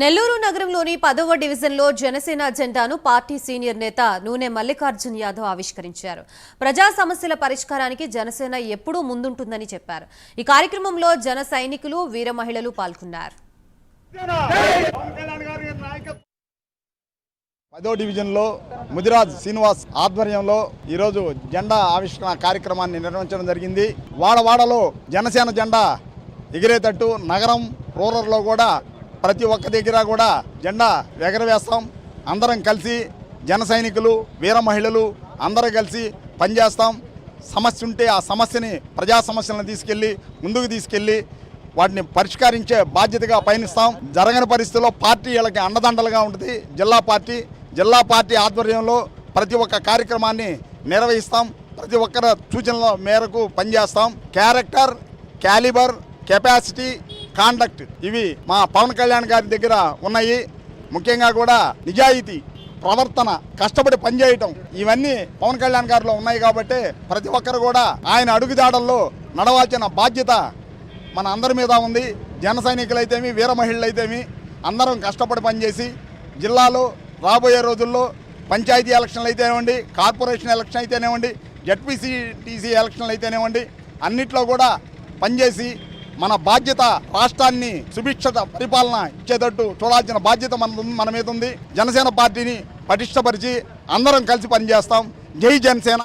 నెల్లూరు నగరంలోని పదవ డివిజన్లో జనసేన జెండాను పార్టీ సీనియర్ నేత నూనె మల్లికార్జున్ యాదవ్ ఆవిష్కరించారు. ప్రజా సమస్యల పరిష్కారానికి జనసేన ఎప్పుడూ ముందుంటుందని చెప్పారు. ఈ కార్యక్రమంలో జన సైనికులు వీర మహిళలు పాల్గొన్నారు. పదో డివిజన్లో ముదిరాజ్ శ్రీనివాస్ ఆధ్వర్యంలో ఈరోజు జెండా ఆవిష్కరణ కార్యక్రమాన్ని నిర్వహించడం జరిగింది. వాడవాడలో జనసేన జెండా ఎగిరేటట్టు నగరం రూరల్లో కూడా ప్రతి ఒక్క దగ్గర కూడా జెండా ఎగరవేస్తాం. అందరం కలిసి జన సైనికులు వీర మహిళలు అందరూ కలిసి పనిచేస్తాం. సమస్య ఉంటే ఆ సమస్యని ప్రజా సమస్యలను తీసుకెళ్ళి ముందుకు తీసుకెళ్ళి వాటిని పరిష్కరించే బాధ్యతగా పయనిస్తాం. జరగని పరిస్థితుల్లో పార్టీ వీళ్ళకి అండదండలుగా ఉంటుంది. జిల్లా పార్టీ జిల్లా పార్టీ ఆధ్వర్యంలో ప్రతి ఒక్క కార్యక్రమాన్ని నిర్వహిస్తాం. ప్రతి ఒక్కరి సూచనల మేరకు పనిచేస్తాం. క్యారెక్టర్ క్యాలిబర్ కెపాసిటీ కాండక్ట్ ఇవి మా పవన్ కళ్యాణ్ గారి దగ్గర ఉన్నాయి. ముఖ్యంగా కూడా నిజాయితీ ప్రవర్తన కష్టపడి పనిచేయటం ఇవన్నీ పవన్ కళ్యాణ్ గారిలో ఉన్నాయి కాబట్టి ప్రతి ఒక్కరు కూడా ఆయన అడుగుదాడల్లో నడవాల్సిన బాధ్యత మన అందరి మీద ఉంది. జన సైనికులైతేమి వీర మహిళలైతేమి అందరం కష్టపడి పనిచేసి జిల్లాలో రాబోయే రోజుల్లో పంచాయతీ ఎలక్షన్లు అయితేనేవ్వండి కార్పొరేషన్ ఎలక్షన్ అయితేనేవ్వండి జడ్పీసీటీసీ ఎలక్షన్లు అయితేనేవ్వండి అన్నిట్లో కూడా పనిచేసి మన బాధ్యత రాష్ట్రాన్ని సుభిక్షత పరిపాలన ఇచ్చేటట్టు చూడాల్సిన బాధ్యత మన మన మీద ఉంది. జనసేన పార్టీని పటిష్టపరిచి అందరం కలిసి పనిచేస్తాం. జై జనసేన.